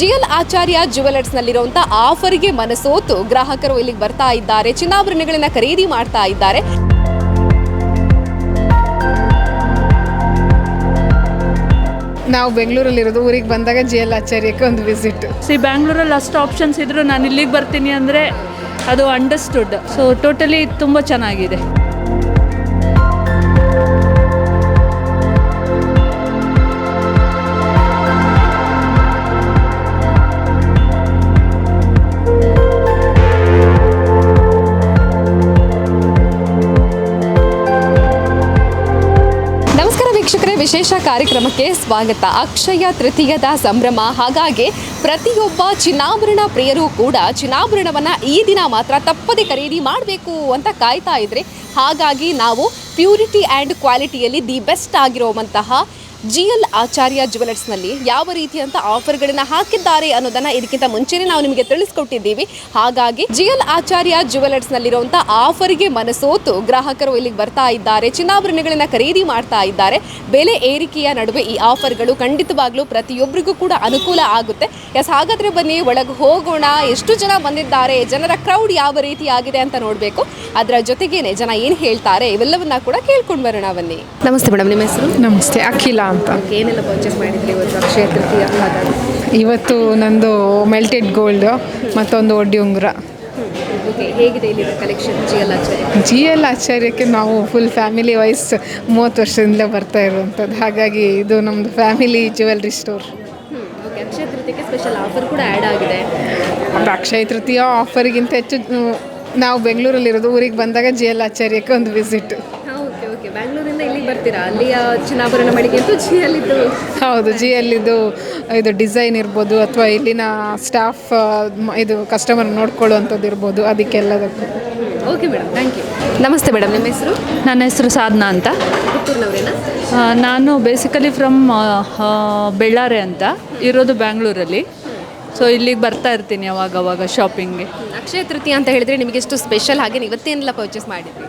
GL ಆಚಾರ್ಯ jewellers ನಲ್ಲಿರುವಂತಹ ಆಫರ್ಗೆ ಮನಸೋತು. ಗ್ರಾಹಕರು ಇಲ್ಲಿಗೆ ಬರ್ತಾ ಇದ್ದಾರೆ. ಚಿನ್ನಾಭರಣಗಳನ್ನ ಖರೀದಿ ಮಾಡ್ತಾ ಇದ್ದಾರೆ. ನಾವು ಬೆಂಗಳೂರಲ್ಲಿರೋದು ಊರಿಗೆ ಬಂದಾಗ ಜಿ ಎಲ್ ಆಚಾರ್ಯಕ್ಕೆ ಒಂದು ವಿಸಿಟ್. ಸಿ ಬ್ಯಾಂಗ್ಳೂರಲ್ಲಿ ಅಷ್ಟು ಆಪ್ಷನ್ಸ್ ಇದ್ದರೂ ನಾನು ಇಲ್ಲಿಗೆ ಬರ್ತೀನಿ ಅಂದರೆ ಅದು ಅಂಡರ್ಸ್ಟುಡ್ ಸೊ ಟೋಟಲಿ ತುಂಬ ಚೆನ್ನಾಗಿದೆ. ವಿಶೇಷ ಕಾರ್ಯಕ್ರಮಕ್ಕೆ ಸ್ವಾಗತ. ಅಕ್ಷಯ ತೃತೀಯದ ಸಂಭ್ರಮ. ಹಾಗಾಗಿ ಪ್ರತಿಯೊಬ್ಬ ಚಿನ್ನಾಭರಣ ಪ್ರಿಯರು ಕೂಡ ಚಿನ್ನಾಭರಣವನ್ನ ಈ ದಿನ ಮಾತ್ರ ತಪ್ಪದೆ ಖರೀದಿ ಮಾಡಬೇಕು ಅಂತ ಕಾಯ್ತಾ ಇದ್ರೆ ಹಾಗಾಗಿ ನಾವು ಪ್ಯೂರಿಟಿ ಆ್ಯಂಡ್ ಕ್ವಾಲಿಟಿಯಲ್ಲಿ ದಿ ಬೆಸ್ಟ್ ಆಗಿರುವಂತಹ ಜಿ ಎಲ್ ಆಚಾರ್ಯ ಜುವೆಲರ್ಸ್ನಲ್ಲಿ ಯಾವ ರೀತಿಯಂತ ಆಫರ್ಗಳನ್ನು ಹಾಕಿದ್ದಾರೆ ಅನ್ನೋದನ್ನ ಇದಕ್ಕಿಂತ ಮುಂಚೆನೇ ನಾವು ನಿಮಗೆ ತಿಳಿಸ್ಕೊಟ್ಟಿದ್ದೀವಿ. ಹಾಗಾಗಿ ಜಿ ಎಲ್ ಆಚಾರ್ಯ ಜುವೆಲರ್ಸ್ನಲ್ಲಿರುವಂಥ ಆಫರ್ಗೆ ಮನಸೋತು ಗ್ರಾಹಕರು ಇಲ್ಲಿಗೆ ಬರ್ತಾ ಇದ್ದಾರೆ ಚಿನ್ನಾಭರಣಗಳನ್ನ ಖರೀದಿ ಮಾಡ್ತಾ ಇದ್ದಾರೆ. ಬೆಲೆ ಏರಿಕೆಯ ನಡುವೆ ಈ ಆಫರ್ಗಳು ಖಂಡಿತವಾಗ್ಲೂ ಪ್ರತಿಯೊಬ್ಬರಿಗೂ ಕೂಡ ಅನುಕೂಲ ಆಗುತ್ತೆ. ಎಸ್ ಹಾಗಾದ್ರೆ ಬನ್ನಿ ಒಳಗೆ ಹೋಗೋಣ ಎಷ್ಟು ಜನ ಬಂದಿದ್ದಾರೆ ಜನರ ಕ್ರೌಡ್ ಯಾವ ರೀತಿ ಆಗಿದೆ ಅಂತ ನೋಡಬೇಕು. ಅದರ ಜೊತೆಗೇನೆ ಜನ ಏನು ಹೇಳ್ತಾರೆ ಇವೆಲ್ಲವನ್ನ ಕೂಡ ಕೇಳ್ಕೊಂಡು ಬರೋಣ ಬನ್ನಿ. ನಮಸ್ತೆ ಮೇಡಮ್ ನಿಮ್ಮ ಹೆಸರು? ನಮಸ್ತೆ ಅಖಿಲ ಅಂತ. ಏನೆಲ್ಲ ಪರ್ಚೇಸ್ ಮಾಡಿದ್ರಿ ಇವತ್ತು ಅಕ್ಷಯ ತೃತೀಯ ಇವತ್ತು ನಂದು ಮೆಲ್ಟೆಡ್ ಗೋಲ್ಡ್ ಮತ್ತೊಂದು ಒಡ್ಡಿ ಉಂಗುರ. ಹೇಗಿದೆ ಇಲ್ಲಿರೋ collection G L Acharya G L ಆಚಾರ್ಯಕ್ಕೆ ನಾವು ಫುಲ್ ಫ್ಯಾಮಿಲಿ ವೈಸ್ ಮೂವತ್ತು ವರ್ಷದಿಂದಲೇ ಬರ್ತಾ ಇರುವಂಥದ್ದು. ಹಾಗಾಗಿ ಇದು ನಮ್ಮದು family jewellery store okay Akshaya ತೃತೀಯಕ್ಕೆ special offer ಕೂಡ ಆ್ಯಡ್ ಆಗಿದೆ. ಅಕ್ಷಯ ತೃತೀಯ ಆಫರ್ಗಿಂತ ಹೆಚ್ಚು ನಾವು ಬೆಂಗಳೂರಲ್ಲಿರೋದು ಊರಿಗೆ ಬಂದಾಗ ಜಿ ಎಲ್ ಆಚಾರ್ಯಕ್ಕೆ ಒಂದು ವಿಸಿಟ್ ಇಲ್ಲಿಗೆ ಬರ್ತೀರಾ? ಅಲ್ಲಿಯ ಚಿನ್ನಾಭರಣ ಮಳಿಗೆ ಅಂತೂ ಜಿ ಅಲ್ಲಿದ್ದು ಹೌದು ಜಿ ಅಲ್ಲಿದ್ದು ಇದು ಡಿಸೈನ್ ಇರ್ಬೋದು ಅಥವಾ ಇಲ್ಲಿನ ಸ್ಟಾಫ್ ಇದು ಕಸ್ಟಮರ್ ನೋಡ್ಕೊಳ್ಳುವಂಥದ್ದು ಇರ್ಬೋದು ಅದಕ್ಕೆಲ್ಲದಕ್ಕೂ. ಓಕೆ ಮೇಡಮ್ ಥ್ಯಾಂಕ್ ಯು ನಮಸ್ತೆ ಮೇಡಮ್ ನಿಮ್ಮ ಹೆಸರು? ನನ್ನ ಹೆಸರು ಸಾಧನಾ ಅಂತ. ಪುತ್ತೂರಿನವರೇನಾ? ನಾನು ಬೇಸಿಕಲಿ ಫ್ರಮ್ ಬೆಳ್ಳಾರೆ ಅಂತ. ಇರೋದು ಬ್ಯಾಂಗ್ಳೂರಲ್ಲಿ. ಸೊ ಇಲ್ಲಿಗೆ ಬರ್ತಾ ಇರ್ತೀನಿ ಅವಾಗ ಅವಾಗ ಶಾಪಿಂಗ್ಗೆ ಅಕ್ಷಯ ತೃತೀಯ ಅಂತ ಹೇಳಿದ್ರೆ ನಿಮಗೆ ಎಷ್ಟು ಸ್ಪೆಷಲ್ ಹಾಗೆ ಇವತ್ತೇನೆಲ್ಲ ಪರ್ಚೇಸ್ ಮಾಡಿದ್ರಿ?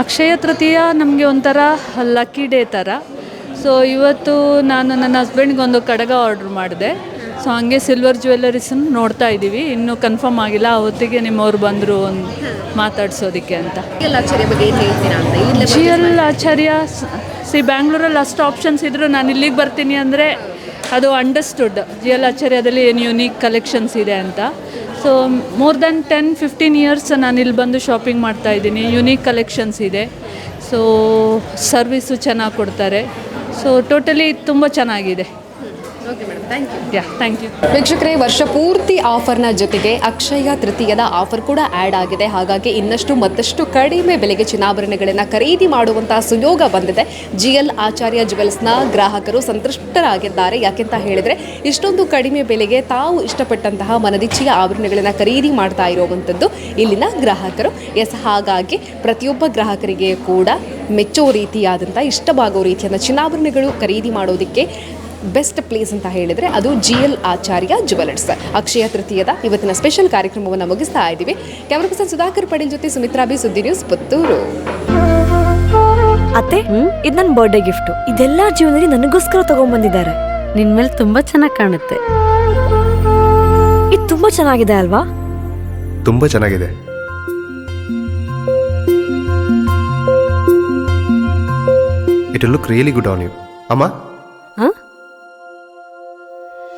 ಅಕ್ಷಯ ತೃತೀಯ ನಮಗೆ ಒಂಥರ ಲಕ್ಕಿ ಡೇ ಥರ. ಸೊ ಇವತ್ತು ನಾನು ನನ್ನ ಹಸ್ಬೆಂಡ್ಗೆ ಒಂದು ಕಡಗ ಆರ್ಡ್ರ್ ಮಾಡಿದೆ. ಸೊ ಹಂಗೆ ಸಿಲ್ವರ್ ಜ್ಯುವೆಲ್ಲರೀಸನ್ನು ನೋಡ್ತಾ ಇದ್ದೀವಿ. ಇನ್ನೂ ಕನ್ಫರ್ಮ್ ಆಗಿಲ್ಲ. ಆ ಹೊತ್ತಿಗೆ ನಿಮ್ಮವ್ರು ಬಂದರು ಒಂದು ಮಾತಾಡಿಸೋದಕ್ಕೆ ಅಂತ. ಜಿ ಎಲ್ ಆಚಾರ್ಯ ಸಿ ಬ್ಯಾಂಗ್ಳೂರಲ್ಲಿ ಅಷ್ಟು ಆಪ್ಷನ್ಸ್ ಇದ್ದರೂ ನಾನು ಇಲ್ಲಿಗೆ ಬರ್ತೀನಿ ಅಂದರೆ ಅದು ಅಂಡರ್ಸ್ಟುಡ್ ಜಿ ಎಲ್ ಆಚಾರ್ಯದಲ್ಲಿ ಏನು ಯುನೀಕ್ ಕಲೆಕ್ಷನ್ಸ್ ಇದೆ ಅಂತ. So more than ten fifteen years ನಾನು ಇಲ್ಲಿ ಬಂದು ಶಾಪಿಂಗ್ ಮಾಡ್ತಾ ಇದ್ದೀನಿ. ಯುನೀಕ್ ಕಲೆಕ್ಷನ್ಸ್ ಇದೆ. ಸೊ ಸರ್ವಿಸು ಚೆನ್ನಾಗಿ ಕೊಡ್ತಾರೆ. ಸೊ ಟೋಟಲಿ ತುಂಬ ಚೆನ್ನಾಗಿದೆ. ಯು ಯಾ ಥ್ಯಾಂಕ್ ಯು ವೀಕ್ಷಕರೇ ವರ್ಷ ಪೂರ್ತಿ ಆಫರ್ನ ಜೊತೆಗೆ ಅಕ್ಷಯ ತೃತೀಯದ ಆಫರ್ ಕೂಡ ಆ್ಯಡ್ ಆಗಿದೆ. ಹಾಗಾಗಿ ಇನ್ನಷ್ಟು ಮತ್ತಷ್ಟು ಕಡಿಮೆ ಬೆಲೆಗೆ ಚಿನ್ನಾಭರಣಗಳನ್ನು ಖರೀದಿ ಮಾಡುವಂತಹ ಸುಯೋಗ ಬಂದಿದೆ. ಜಿ ಎಲ್ ಆಚಾರ್ಯ ಜುವೆಲ್ಸ್ನ ಗ್ರಾಹಕರು ಸಂತುಷ್ಟರಾಗಿದ್ದಾರೆ ಯಾಕೆಂತ ಹೇಳಿದ್ರೆ ಇಷ್ಟೊಂದು ಕಡಿಮೆ ಬೆಲೆಗೆ ತಾವು ಇಷ್ಟಪಟ್ಟಂತಹ ಮನದಿಚ್ಚಿಯ ಆಭರಣಗಳನ್ನು ಖರೀದಿ ಮಾಡ್ತಾ ಇರುವಂಥದ್ದು ಇಲ್ಲಿನ ಗ್ರಾಹಕರು. ಎಸ್ ಹಾಗಾಗಿ ಪ್ರತಿಯೊಬ್ಬ ಗ್ರಾಹಕರಿಗೆ ಕೂಡ ಮೆಚ್ಚೋ ರೀತಿಯಾದಂಥ ಇಷ್ಟವಾಗೋ ರೀತಿಯಾದ ಚಿನ್ನಾಭರಣಗಳು ಖರೀದಿ ಮಾಡೋದಕ್ಕೆ ಬೆಸ್ಟ್ ಪ್ಲೇಸ್ ಅಂತ ಹೇಳಿದರೆ ಅದು G L Acharya jewellers. Akshaya ತೃತೀಯದ ಇವತ್ತಿನ ಸ್ಪೆಷಲ್ ಕಾರ್ಯಕ್ರಮವನ್ನು ಮುಗಿಸ್ತಾ ಇದ್ದೀವಿ. ಕ್ಯಾಮರಾ ಪರ್ಸನ್ ಸುಧಾಕರ್ ಪಡೇಲ್ ಜೊತೆ ಸುಮಿತ್ರಾ ಬಿ ಸುದ್ದಿ ನ್ಯೂಸ್ ಪುತ್ತೂರು. ಅತ್ತೆ ಇದು ನನ್ನ ಬರ್ಡೇ ಗಿಫ್ಟ್ ಇದೆಲ್ಲ ಜೀವನದಲ್ಲಿ ನನಗೋಸ್ಕರ ತಗೊಂಡ್ಬಂದಿದ್ದಾರೆ ನಿನ್ ಮೇಲೆ ತುಂಬಾ ಚೆನ್ನಾಗಿ ಕಾಣುತ್ತೆ. ಇದು ತುಂಬಾ ಚೆನ್ನಾಗಿದೆ ಅಲ್ವಾ? ತುಂಬಾ ಚೆನ್ನಾಗಿದೆ. It look really good on you ಅಮ್ಮ?